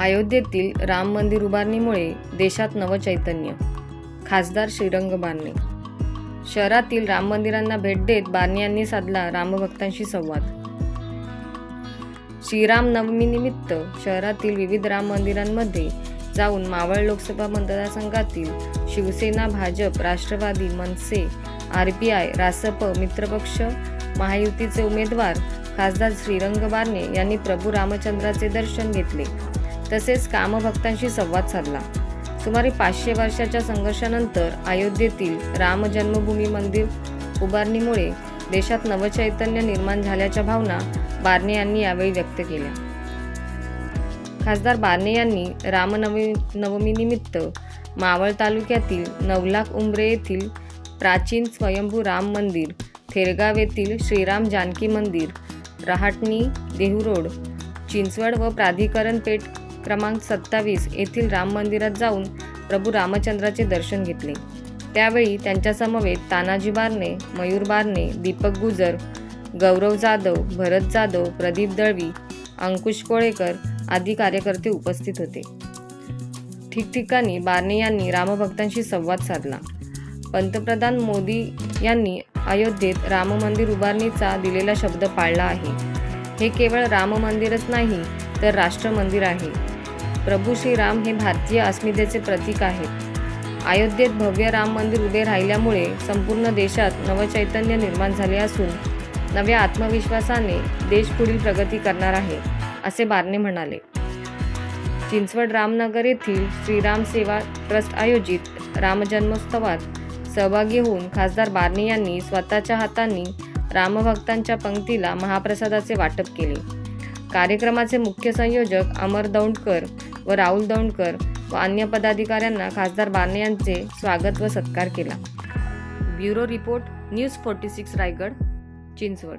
अयोध्येतील राम मंदिर उभारणीमुळे देशात नवचैतन्य खासदार श्रीरंग बारणे. शहरातील राम मंदिरांना भेट देत बारणे यांनी साधला रामभक्तांशी संवाद. श्रीराम नवमीनिमित्त शहरातील विविध राम मंदिरांमध्ये जाऊन मावळ लोकसभा मतदारसंघातील Shiv Sena Bhajap Rashtravadi Manase R P I Rasap मित्रपक्ष महायुतीचे उमेदवार खासदार श्रीरंग बारणे यांनी प्रभू रामचंद्राचे दर्शन घेतले. तसेच कामभक्तांशी संवाद साधला. सुमारे पाचशे वर्षाच्या संघर्षानंतर अयोध्येतील राम जन्मभूमी मंदिर उभारणीमुळे देशात नवचैतन्य निर्माण झाल्याच्या भावना बारणे यांनी यावेळी व्यक्त केल्या. खासदार बारणे यांनी रामनवमी नवमीनिमित्त मावळ तालुक्यातील नवलाख उंबरे येथील प्राचीन स्वयंभू राम मंदिर थेरगाव येथील श्रीराम जानकी मंदिर रहाटणी देहू रोड चिंचवड व प्राधिकरण पेठ क्रमांक सत्तावीस येथील राम मंदिरात जाऊन प्रभू रामचंद्राचे दर्शन घेतले. त्यावेळी त्यांच्यासमवेत तानाजी बारणे मयूर बारणे दीपक गुजर गौरव जाधव भरत जाधव प्रदीप दळवी अंकुश कोळेकर आदी कार्यकर्ते उपस्थित होते. ठिकठिकाणी बारणे यांनी रामभक्तांशी संवाद साधला. पंतप्रधान मोदी यांनी अयोध्येत राम मंदिर उभारणीचा दिलेला शब्द पाळला आहे. हे केवळ राम मंदिरच नाही तर राष्ट्र मंदिर आहे. प्रभू श्रीराम हे भारतीय अस्मितेचे प्रतीक आहेत. अयोध्येत भव्य राम मंदिर उभे राहिल्यामुळे संपूर्ण देशात नवचैतन्य निर्माण झाले असून नव्या आत्मविश्वासाने देश पुढील प्रगती करणार आहे असे बारणे म्हणाले. चिंचवड रामनगर येथील श्रीराम सेवा ट्रस्ट आयोजित रामजन्मोत्सवात सहभागी होऊन खासदार बारणे यांनी स्वतःच्या हातांनी रामभक्तांच्या पंक्तीला महाप्रसादाचे वाटप केले. कार्यक्रमाचे मुख्य संयोजक अमर दौंडकर व राहुल दौंडकर व अन्य पदाधिकाऱ्यांना खासदार बाने यांचे स्वागत व सत्कार केला. Bureau report news forty six Raigad Chinchwad.